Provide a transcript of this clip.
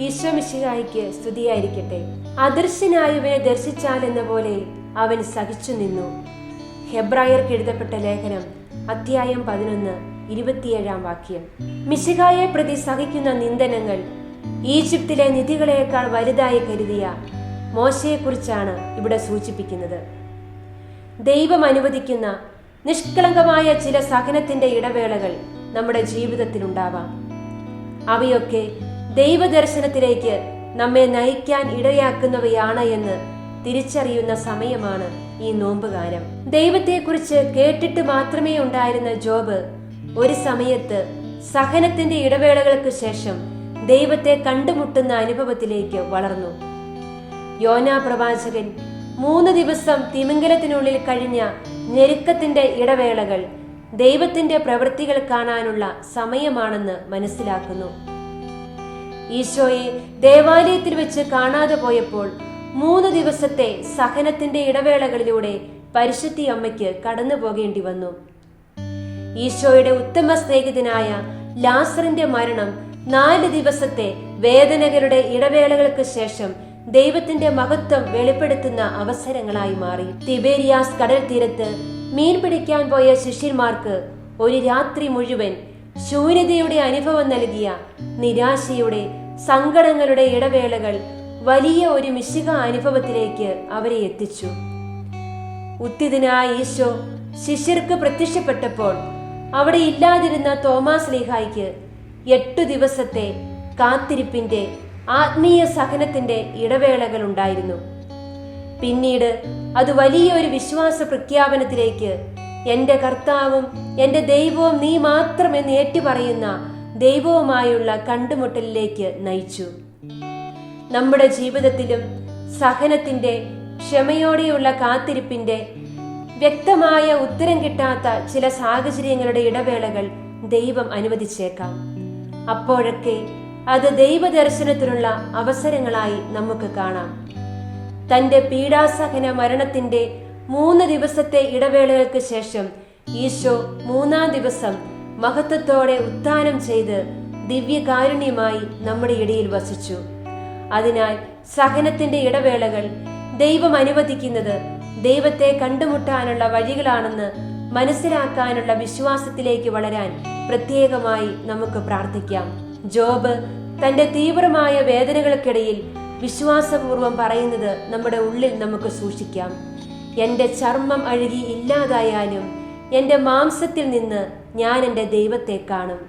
ഈശ്വമിശിഹായിക്ക് സ്തുതിയായിരിക്കട്ടെ. അദർശനായവനെ ദർശിച്ചാൽ എന്ന പോലെ അവൻ സഹിച്ചു നിന്നു. ഹെബ്രായർക്ക് എഴുതപ്പെട്ട ലേഖനം അധ്യായം പതിനൊന്ന് ഇരുപത്തിയേഴാം വാക്യം. മിശിഹായെ പ്രതി സഹിക്കുന്ന നിന്ദനങ്ങൾ ഈജിപ്തിലെ നിധികളേക്കാൾ വലുതായി കരുതിയ മോശയെക്കുറിച്ചാണ് ഇവിടെ സൂചിപ്പിക്കുന്നത്. ദൈവം അനുവദിക്കുന്ന നിഷ്കളങ്കമായ ചില സഹനത്തിന്റെ ഇടവേളകൾ നമ്മുടെ ജീവിതത്തിലുണ്ടാവാം. അവയൊക്കെ ദൈവദർശനത്തിലേക്ക് നമ്മെ നയിക്കാൻ ഇടയാക്കുന്നവയാണ് എന്ന് തിരിച്ചറിയുന്ന സമയമാണ് ഈ നോമ്പുകാലം. ദൈവത്തെക്കുറിച്ച് കേട്ടിട്ട് മാത്രമേ ഉണ്ടായിരുന്ന ജോബ് ഒരു സമയത്ത് സഹനത്തിന്റെ ഇടവേളകൾക്ക് ശേഷം ദൈവത്തെ കണ്ടുമുട്ടുന്ന അനുഭവത്തിലേക്ക് വളർന്നു. യോനാ പ്രവാചകൻ മൂന്ന് ദിവസം തിമിംഗലത്തിനുള്ളിൽ കഴിഞ്ഞ ഞെരുക്കത്തിന്റെ ഇടവേളകൾ ദൈവത്തിന്റെ പ്രവൃത്തികൾ കാണാനുള്ള സമയമാണെന്ന് മനസ്സിലാക്കുന്നു. ഈശോയെ ദേവാലയത്തിൽ വെച്ച് കാണാതെ പോയപ്പോൾ മൂന്ന് ദിവസത്തെ സഹനത്തിന്റെ ഇടവേളകളിലൂടെ പരിശുദ്ധി അമ്മയ്ക്ക് കടന്നു പോകേണ്ടി വന്നു. ഈശോയുടെ ഉത്തമ സ്നേഹിതനായ ലാസറിന്റെ മരണം നാല് ദിവസത്തെ വേദനകളുടെ ഇടവേളകൾക്ക് ശേഷം ദൈവത്തിന്റെ മഹത്വം വെളിപ്പെടുത്തുന്ന അവസരങ്ങളായി മാറി. തിബേരിയാസ് കടൽ തീരത്ത് മീൻ പിടിക്കാൻ പോയ ശിഷ്യന്മാർക്ക് ഒരു രാത്രി മുഴുവൻ ശൂന്യതയുടെ അനുഭവം നൽകിയ നിരാശയുടെ സങ്കടങ്ങളുടെ ഇടവേളകൾ വലിയ ഒരു മിശിക അനുഭവത്തിലേക്ക് അവരെ എത്തിച്ചു. ഉത്തിതനായ ഈശോ ശിഷ്യർക്ക് പ്രത്യക്ഷപ്പെട്ടപ്പോൾ അവിടെ ഇല്ലാതിരുന്ന തോമാസ് ലീഹായ്ക്ക് എട്ടു ദിവസത്തെ കാത്തിരിപ്പിന്റെ ആത്മീയ സഹനത്തിന്റെ ഇടവേളകൾ ഉണ്ടായിരുന്നു. പിന്നീട് അത് വലിയൊരു വിശ്വാസ പ്രഖ്യാപനത്തിലേക്ക് എന്റെ കർത്താവും എന്റെ ദൈവവും നീ മാത്രമെന്ന് ഏറ്റുപറയുന്ന ദൈവവുമായുള്ള കണ്ടുമുട്ടലിലേക്ക് നയിച്ചു. നമ്മുടെ ജീവിതത്തിലും സഹനത്തിന്റെ ക്ഷമയോടെയുള്ള കാത്തിരിപ്പിന്റെ വ്യക്തമായ ഉത്തരം കിട്ടാത്ത ചില സാഹചര്യങ്ങളുടെ ഇടവേളകൾ ദൈവം അനുവദിച്ചേക്കാം. അപ്പോഴൊക്കെ അത് ദൈവദർശനത്തിനുള്ള അവസരങ്ങളായി നമുക്ക് കാണാം. തന്റെ പീഡാസഹന മരണത്തിന്റെ മൂന്ന് ദിവസത്തെ ഇടവേളകൾക്ക് ശേഷം ഈശോ മൂന്നാം ദിവസം മഹത്വത്തോടെ ഉത്ഥാനം ചെയ്ത് ദിവ്യകാരുണ്യമായി നമ്മുടെ ഇടയിൽ വസിച്ചു. അതിനാൽ സഹനത്തിന്റെ ഇടവേളകൾ ദൈവം അനുവദിക്കുന്നത് ദൈവത്തെ കണ്ടുമുട്ടാനുള്ള വഴികളാണെന്ന് മനസ്സിലാക്കാനുള്ള വിശ്വാസത്തിലേക്ക് വളരാൻ പ്രത്യേകമായി നമുക്ക് പ്രാർത്ഥിക്കാം. ജോബ് തന്റെ തീവ്രമായ വേദനകൾക്കിടയിൽ വിശ്വാസപൂർവം പറയുന്നത് നമ്മുടെ ഉള്ളിൽ നമുക്ക് സൂക്ഷിക്കാം. എന്റെ ചർമ്മം അഴുകി ഇല്ലാതായാലും എന്റെ മാംസത്തിൽ നിന്ന് ഞാൻ എന്റെ ദൈവത്തെ കാണും.